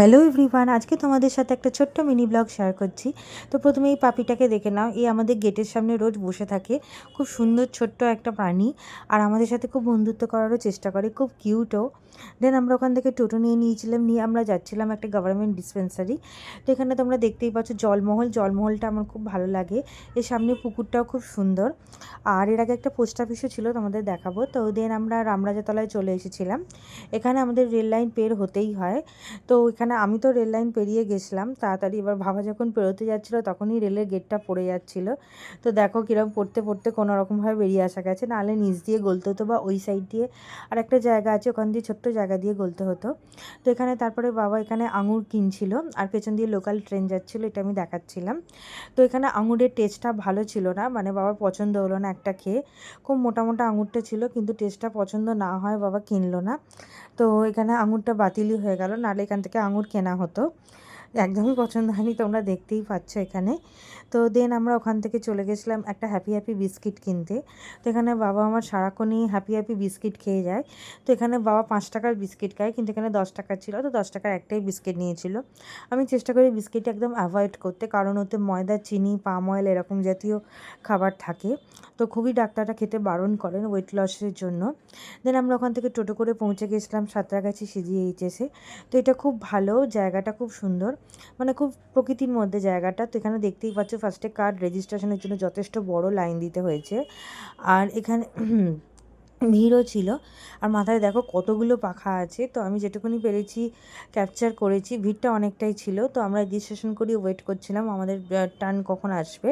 Hello everyone, আজকে তোমাদের সাথে একটা ছোট্ট মিনি ব্লগ শেয়ার করছি। তো প্রথমে এই পাপিটাকে দেখে নাও, এই আমাদের গেটের সামনে রোজ বসে থাকে। খুব সুন্দর ছোট্ট একটা প্রাণী আর আমাদের সাথে খুব বন্ধুত্ব করারও চেষ্টা করে, খুব কিউটও দেন আমরা ওখান থেকে টোটো নিয়ে নিয়েছিলাম, নিয়ে আমরা যাচ্ছিলাম একটা গভর্নমেন্ট ডিসপেন্সারি তো এখানে তোমরা দেখতেই পাচ্ছ জলমহল, জলমহলটা আমার খুব ভালো লাগে। এর সামনে পুকুরটাও খুব সুন্দর। আর এর আগে একটা পোস্ট অফিসও ছিল, তোমাদের দেখাবো। তো দেন আমরা রামরাজাতলায় চলে এসেছিলাম। এখানে আমাদের রেল লাইন পের হতেই হয়। তো এখানে আমি তো রেল লাইন পেরিয়ে গেছিলাম, তাড়াতাড়ি এবার ভাবা যখন পেরোতে যাচ্ছিল তখনই রেলের গেটটা পড়ে যাচ্ছিল। তো দেখো কীরকম পড়তে পড়তে কোনো রকমভাবে বেরিয়ে আসা গেছে, নাহলে নিচ দিয়ে গলতে হতো বা ওই সাইড দিয়ে আর একটা জায়গা আছে, ওখান দিয়ে ছোট্ট জায়গা দিয়ে গলতে হতো। তো এখানে তারপরে বাবা এখানে আঙুর কিনছিল আর পেছন দিয়ে লোকাল ট্রেন যাচ্ছিল, এটা আমি দেখাচ্ছিলাম। তো এখানে আঙুরের টেস্টটা ভালো ছিল না মানে বাবার পছন্দ হলো না একটা খেয়ে। খুব মোটা মোটা আঙুরটা ছিল, কিন্তু টেস্টটা পছন্দ না হয় বাবা কিনলো না। তো এখানে আঙুরটা বাতিলই হয়ে গেল, নাহলে এখান থেকে আঙুর কেনা হতো। একদমই পছন্দ হয়নি, তোমরা দেখতেই পাচ্ছ এখানে। তো দেন আমরা ওখান থেকে চলে গেছিলাম একটা হ্যাপি হ্যাপি বিস্কিট কিনতে। তো এখানে বাবা আমার সারাক্ষণই হ্যাপি হ্যাপি বিস্কিট খেয়ে যায়। তো এখানে বাবা পাঁচ টাকার বিস্কিট খায়, কিন্তু এখানে দশ টাকার ছিল, তো দশ টাকার একটাই বিস্কিট নিয়েছিল। আমি চেষ্টা করি বিস্কিট একদম অ্যাভয়েড করতে, কারণ ওতে ময়দা, চিনি, পাম অয়েল এরকম জাতীয় খাবার থাকে। তো খুবই ডাক্তাররা খেতে বারণ করেন ওয়েট লসের জন্য। দেন আমরা ওখান থেকে টোটো করে পৌঁছে গেছিলাম সাঁতরাগাছি সিজিয়ে এইচএসে তো এটা খুব ভালো, জায়গাটা খুব সুন্দর। মানে খুব প্রকৃতির মধ্যে জায়গাটা। তো এখানে দেখতেই পাচ্ছ ফার্স্টে কার্ড রেজিস্ট্রেশনের জন্য যথেষ্ট বড় লাইন দিতে হয়েছে। আর এখানে ভিড়ও ছিল। আর মাথায় দেখো কতগুলো পাখা আছে। তো আমি যেটুকুনি পেরেছি ক্যাপচার করেছি, ভিড়টা অনেকটাই ছিল। তো আমরা রেজিস্ট্রেশন করি ওয়েট করছিলাম, আমাদের টার্ন কখন আসবে।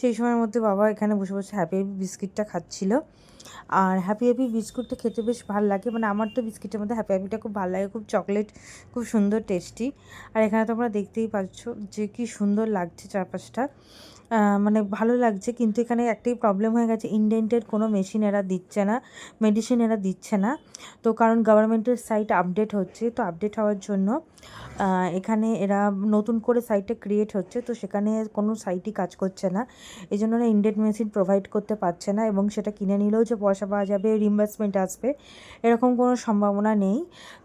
সেই সময়ের মধ্যে বাবা এখানে বসে বসে হ্যাপি বিস্কিটটা খাচ্ছিল। আর হ্যাপি হ্যাপি বিস্কুটটা খেতে বেশ ভালো লাগে। মানে আমার তো বিস্কিটের মধ্যে হ্যাপি হ্যাপিটা খুব ভালো লাগে, খুব চকলেট খুব সুন্দর টেস্টি আর এখানে তোমরা দেখতেই পাচ্ছ যে কি সুন্দর লাগছে চারপাশটা। মানে ভালো লাগছে কিন্তু এখানে একটাই প্রবলেম হয়ে গেছে ইন্ডেন্টের কোনো মেশিন এরা দিচ্ছে না মেডিসিন এরা দিচ্ছে না। তো কারণ গভর্নমেন্টের সাইট আপডেট হচ্ছে, তো আপডেট হওয়ার জন্য এখানে এরা নতুন করে সাইটটা ক্রিয়েট হচ্ছে, তো সেখানে কোনো সাইটই কাজ করছে না। এই জন্য ওরা ইন্ডেন্ট মেশিন প্রোভাইড করতে পারছে না এবং সেটা কিনে নিলেও যে পয়সা পাওয়া যাবে রিম্বার্সমেন্ট আসবে, এরকম কোনো সম্ভাবনা নেই।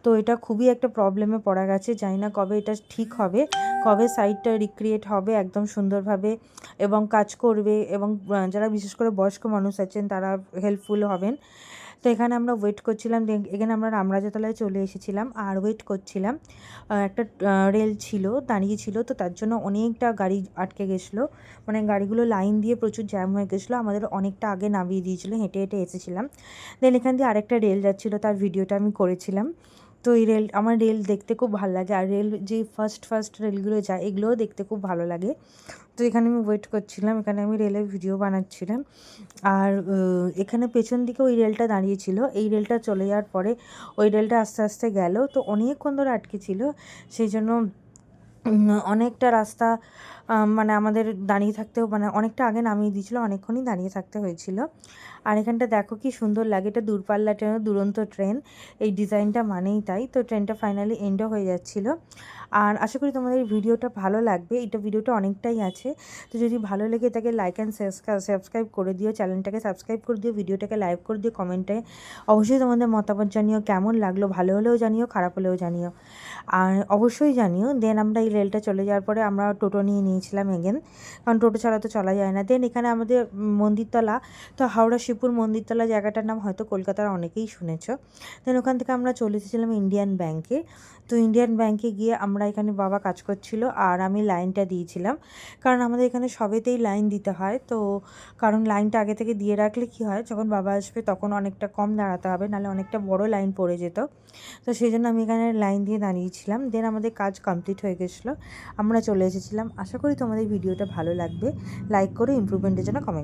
তো এটা খুবই একটা প্রবলেমে পড়া গেছে, জানি না কবে এটা ঠিক হবে, কবে সাইটটা রিক্রিয়েট হবে একদম সুন্দরভাবে এবং কাজ করবে এবং যারা বিশেষ করে বয়স্ক মানুষ আছেন তারা হেল্পফুল হবেন। তো এখানে আমরা ওয়েট করছিলাম এখানে আমরা রামরাজাতলায় চলে এসেছিলাম আর ওয়েট করছিলাম। একটা রেল ছিল, দাঁড়িয়ে ছিল, তো তার জন্য অনেকটা গাড়ি আটকে গেছিল। মানে গাড়িগুলো লাইন দিয়ে প্রচুর জ্যাম হয়ে গেছিল, আমাদের অনেকটা আগে নামিয়ে দিয়েছিলো, হেঁটে হেঁটে এসেছিলাম। দেন এখান দিয়ে আরেকটা রেল যাচ্ছিল, তার ভিডিওটা আমি করেছিলাম। তো এই রেল আমার রেল দেখতে খুব ভালো লাগে। আর রেল যে ফার্স্ট ফার্স্ট রেলগুলো যায়, এগুলোও দেখতে খুব ভালো লাগে। তো এখানে আমি ওয়েট করছিলাম, এখানে আমি রেলের ভিডিও বানাচ্ছিলাম। আর এখানে পেছন দিকে ওই রেলটা দাঁড়িয়েছিল। এই রেলটা চলে যাওয়ার পরে ওই রেলটা আস্তে আস্তে গেল। তো অনেকক্ষণ ধরে আটকে ছিল। সেই জন্য অনেকটা রাস্তা মানে আমাদের দাঁড়িয়ে থাকতেও মানে অনেকটা আগে নামিয়ে দিয়েছিলো, অনেকক্ষণই দাঁড়িয়ে থাকতে হয়েছিল। আর এখানটা দেখো কি সুন্দর লাগে, এটা দূরপাল্লা ট্রেন, দুরন্ত ট্রেন। এই ডিজাইনটা মানেই তাই। তো ট্রেনটা ফাইনালি এন্ডও হয়ে যাচ্ছিল। আর আশা করি তোমাদের ভিডিওটা ভালো লাগবে। এটা ভিডিওটা অনেকটাই আছে। তো যদি ভালো লেগে থাকে লাইক অ্যান্ড সাবস্ক্রাইব করে দিও। চ্যানেলটাকে সাবস্ক্রাইব করে দিও। ভিডিওটাকে লাইক করে দিও। কমেন্টে অবশ্যই তোমাদের মতামত জানিও। কেমন লাগল? ভালো হলেও জানিও, খারাপ হলেও জানিও। আর অবশ্যই জানিও দেন আমরা এই রেলটা চলে যাওয়ার পরে আমরা টোটো নিয়ে নিয়েছিলাম এগেন কারণ টোটো ছাড়া তো চলা যায় না। দেন এখানে আমাদের মন্দিরতলা, তো হাওড়া শিবপুর মন্দিরতলা জায়গাটার নাম হয়তো কলকাতার অনেকেই শুনেছ। দেন ওখান থেকে আমরা চলে এসেছিলাম ইন্ডিয়ান ব্যাংকে তো ইন্ডিয়ান ব্যাংকে গিয়ে আমরা এখানে বাবা কাজ করছিল আর আমি লাইনটা দিয়েছিলাম। কারণ আমাদের এখানে সবেতেই লাইন দিতে হয়। তো কারণ লাইনটা আগে থেকে দিয়ে রাখলে কি হয়, যখন বাবা আসবে তখন অনেকটা কম দাঁড়াতে হবে, নাহলে অনেকটা বড় লাইন পড়ে যেত। তো সেই জন্য আমি এখানে লাইন দিয়ে দাঁড়িয়েছিলাম। দেন আমাদের কাজ কমপ্লিট হয়ে গেছিল। আমরা চলে এসেছিলাম। আশা করি তোমাদের ভিডিওটা ভালো লাগবে। লাইক করে ইমপ্রুভমেন্টের জন্য কমেন্ট